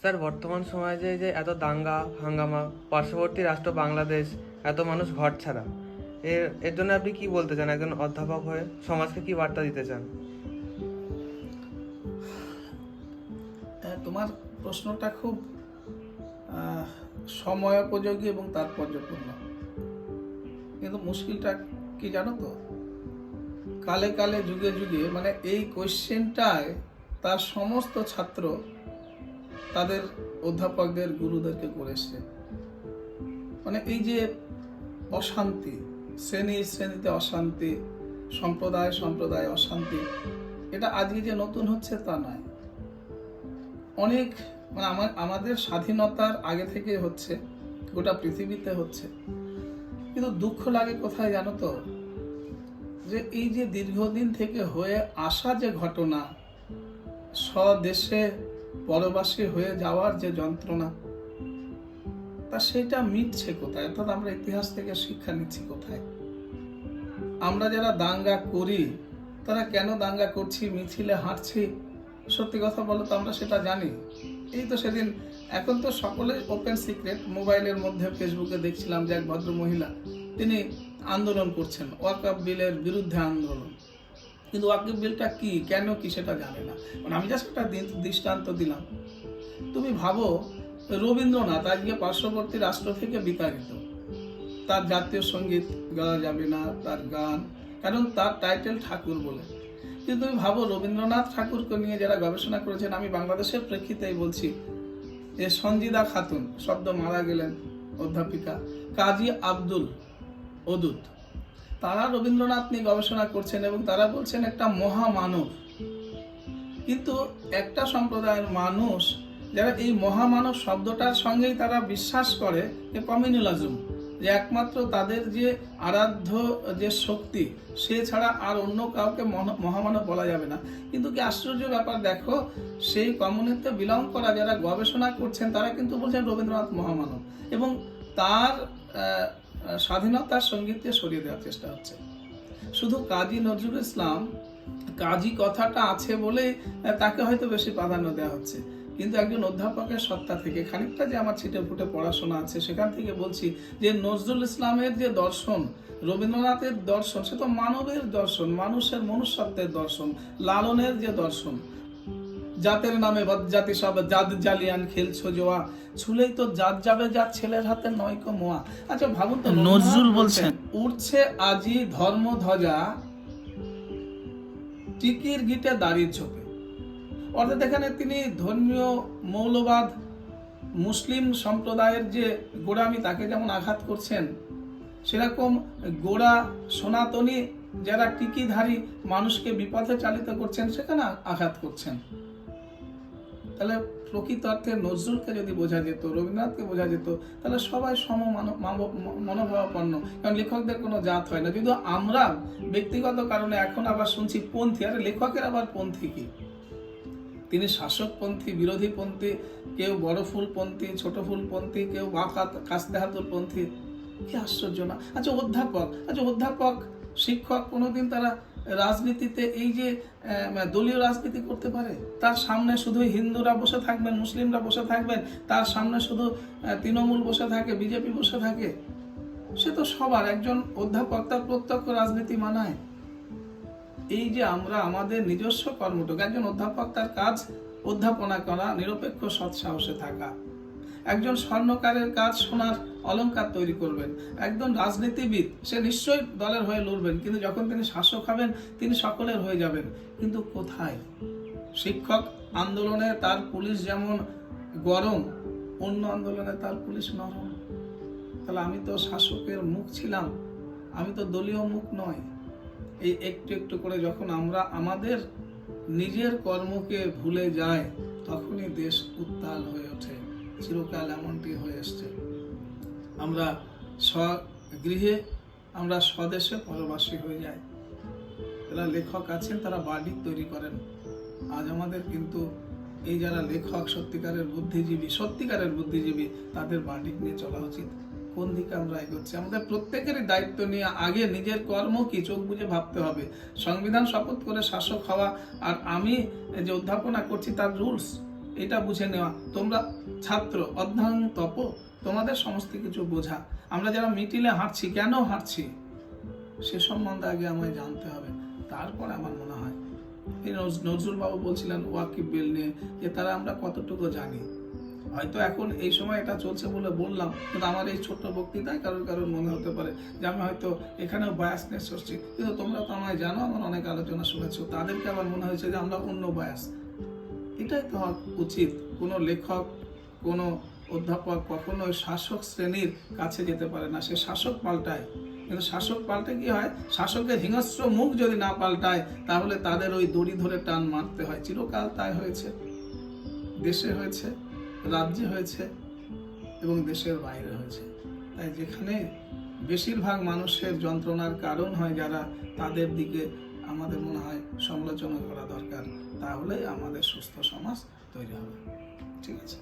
Sir বর্তমান সময়ে যে এত দাঙ্গা হাঙ্গামা পার্শ্ববর্তী রাষ্ট্র বাংলাদেশ এত মানুষ ঘর ছাড়া এর এর জন্য আপনি কি বলতে চান? একজন অধ্যাপক হয়ে সমাজকে কি বার্তা দিতে চান? হ্যাঁ, তোমার প্রশ্নটা খুব সময়োপযোগী এবং তাৎপর্যপূর্ণ। কিন্তু মুশকিলটা কি জানো তো? কালে কালে যুগে যুগে মানে এই কোয়েশ্চেনটায় তার সমস্ত ছাত্র তাদের অধ্যাপকদের গুরুদেরকে করেছে মানে এই যে অশান্তি, শ্রেণি শ্রেণীতে অশান্তি, সম্প্রদায় সম্প্রদায় অশান্তি, এটা আজকে যে নতুন হচ্ছে তা নয়। অনেক মানে আমার, আমাদের স্বাধীনতার আগে থেকে হচ্ছে, গোটা পৃথিবীতে হচ্ছে। কিন্তু দুঃখ লাগে কোথায় জানো তো? যে এই যে দীর্ঘদিন থেকে হয়ে আসা যে ঘটনা, স্বদেশে পরবাসী হয়ে যাওয়ার যে যন্ত্রণা, তা সেটা মিটছে কোথায়? অর্থাৎ আমরা ইতিহাস থেকে শিক্ষা নিচ্ছি কোথায়? আমরা যারা দাঙ্গা করি, তারা কেন দাঙ্গা করছি, মিছিলে হাঁটছি? সত্যি কথা বলো তো, আমরা সেটা জানি। এই তো সেদিন, এখন তো সকলে ওপেন সিক্রেট মোবাইলের মধ্যে ফেসবুকে দেখছিলাম যে এক ভদ্র মহিলা তিনি আন্দোলন করছেন ওয়াকাব বিলের বিরুদ্ধে আন্দোলন। কিন্তু ওয়াকিব বিলটা কি? কেন কি সেটা জানে না। মানে আমি জাস্ট একটা দৃষ্টান্ত দিলাম। তুমি ভাবো, রবীন্দ্রনাথ আজকে পার্শ্ববর্তী রাষ্ট্র থেকে বিতাড়িত। তার জাতীয় সংগীত গাওয়া যাবে না, তার গান, কারণ তার টাইটেল ঠাকুর বলে। কিন্তু তুমি ভাবো, রবীন্দ্রনাথ ঠাকুরকে নিয়ে যারা গবেষণা করেছেন, আমি বাংলাদেশের প্রেক্ষিতেই বলছি যে সঞ্জিদা খাতুন, শব্দ মারা গেলেন অধ্যাপিকা কাজী আব্দুল অদুত তারা রবীন্দ্রনাথ নিয়ে গবেষণা করছেন এবং তারা বলছেন একটা মহামানব। কিন্তু একটা সম্প্রদায়ের মানুষ, যারা এই মহামানব শব্দটার সঙ্গেই তারা বিশ্বাস করে যে কমিউনিজম। যে একমাত্র তাদের যে আরাধ্য যে শক্তি, সে ছাড়া আর অন্য কাউকে মন- মহামানব বলা যাবে না। কিন্তু কি আশ্চর্য ব্যাপার, দেখো, সেই কমিউনিতে বিলং করা যারা গবেষণা করছেন, তারা কিন্তু বলছেন রবীন্দ্রনাথ মহামানব। এবং তার স্বাধীনতার সঙ্গীতকে সরিয়ে দেওয়ার চেষ্টা হচ্ছে। শুধু কাজী নজরুল ইসলাম, কাজী কথাটা আছে বলে তাকে হয়তো বেশি প্রাধান্য দেওয়া হচ্ছে। কিন্তু একজন অধ্যাপকের সত্তা থেকে খানিকটা যে আমার ছিটে ফুটে পড়াশোনা আছে, সেখান থেকে বলছি যে নজরুল ইসলামের যে দর্শন, রবীন্দ্রনাথের দর্শন, সে তো মানবের দর্শন, মানুষের মনুষ্যত্বের দর্শন, লালনের যে দর্শন জাতের নামে বদজাতি সব জাত জালিয়ান খেলছো জোয়া। ছুলেই তো জাত যাবে যার ছেলের হাতে নয়কো মোয়া। আচ্ছা ভাবুন তো নজরুল বলছেন উঠছে আজি ধর্ম ধ্বজা টিকির গিটে দাড়ির ছোপে অর্থাৎ এখানে তিনি ধর্মীয় মৌলবাদ মুসলিম সম্প্রদায়ের যে গোড়ামি তাকে যেমন আঘাত করছেন সেরকম গোড়া সনাতনী যারা টিকিধারী মানুষকে বিপথে চালিত করছেন সেখানে আঘাত করছেন। তাহলে প্রকৃত অর্থে নজরুলকে যদি বোঝা যেত, রবীন্দ্রনাথকে বোঝা যেত, তাহলে সবাই সম মনোভাবাপন্ন। কারণ লেখকদের কোনো জাত হয় না। কিন্তু আমরা ব্যক্তিগত কারণে এখন আবার শুনছি পন্থী, আরে লেখকের আবার পন্থী কি? তিনি শাসকপন্থী বিরোধীপন্থী কেউ বড় ফুলপন্থী ছোট ফুলপন্থী কেউ বাঁকা কাস্তেহাতুর পন্থী। কি আশ্চর্য না। আচ্ছা অধ্যাপক আচ্ছা অধ্যাপক, শিক্ষক, কোনোদিন তারা রাজনীতিতে এই যে দলীয় রাজনীতি করতে পারে, তার সামনে শুধু হিন্দুরা বসে থাকবেন, মুসলিমরা বসে থাকবেন, তার সামনে শুধু তৃণমূল বসে থাকে, বিজেপি বসে থাকে, সে তো সবার, একজন অধ্যাপক তার প্রত্যক্ষ রাজনীতি মানায়। এই যে আমরা, আমাদের নিজস্ব কর্মটুক, একজন অধ্যাপক তার কাজ অধ্যাপনা করা, নিরপেক্ষ সৎসাহসে থাকা। একজন স্বর্ণকারের কাজ সোনার অলঙ্কার তৈরি করবেন। একজন রাজনীতিবিদ, সে নিশ্চয়ই দলের হয়ে লড়বেন, কিন্তু যখন তিনি শাসক হবেন, তিনি সকলের হয়ে যাবেন। কিন্তু কোথায়? শিক্ষক আন্দোলনে তার পুলিশ যেমন গরম, অন্য আন্দোলনে তার পুলিশ নরম। তাহলে আমি তো শাসকের মুখ ছিলাম, আমি তো দলীয় মুখ নয়। এই একটু একটু করে যখন আমরা আমাদের নিজের কর্মকে ভুলে যাই, তখনই দেশ উত্তাল হয়ে চিরকাল এমনটি হয়ে এসছে আমরা স্বগৃহে, আমরা স্বদেশে পরবাসী হয়ে যাই। যারা লেখক আছেন, তারা বাড়ি তৈরি করেন। আজ আমাদের কিন্তু এই যারা লেখক, সত্যিকারের বুদ্ধিজীবী সত্যিকারের বুদ্ধিজীবী, তাদের বাড়ি নিয়ে চলা উচিত। কোন দিকে আমরা এগোচ্ছি? আমাদের প্রত্যেকেরই দায়িত্ব নিয়ে আগে নিজের কর্ম কি, চোখ বুঝে ভাবতে হবে। সংবিধান শপথ করে শাসক হওয়া, আর আমি যে অধ্যাপনা করছি, তার রুলস এটা বুঝে নেওয়া। তোমরা ছাত্র, অধ্যয়ন, তপ, তোমাদের সমস্ত কিছু বোঝা। আমরা যারা মিটিলে হাঁটছি, কেন হাঁটছি? সে সম্বন্ধে আগে আমায় জানতে হবে। তারপরে আমার মনে হয়। এই নজ- নজরুল বাবু বলছিলেন, ওয়াকিব বিল নিয়ে, যে তারা আমরা কতটুকু জানি। হয়তো এখন এই সময় এটা চলছে বলে বললাম, কিন্তু আমার এই ছোট্ট বক্তৃতায় কারোর কারোর মনে হতে পারে যে আমি হয়তো এখানেও বায়াসনেস করছি কিন্তু তোমরা তো আমায় জানো, আমার অনেক আলোচনা শুনেছো। তাদেরকে আবার মনে হয়েছে যে আমরা অন্য বায়াস এটাই তো উচিত। কোনো লেখক, কোনো অধ্যাপক কখনো শাসক শ্রেণির কাছে যেতে পারে না। সে শাসক পাল্টায়। কিন্তু শাসক পাল্টে কি হয়? শাসকের হিংস্র মুখ যদি না পাল্টায়, তাহলে তাদের ওই দড়ি ধরে টান মারতে হয়। চিরকাল তাই হয়েছে। দেশে হয়েছে, রাজ্যে হয়েছে এবং দেশের বাইরে হয়েছে। তাই যেখানে বেশিরভাগ মানুষের যন্ত্রণার কারণ হয় যারা তাদের দিকে আমাদের মনে হয় সমালোচনা করা দরকার তাহলে আমাদের সুস্থ সমাজ তৈরি হবে। ঠিক আছে?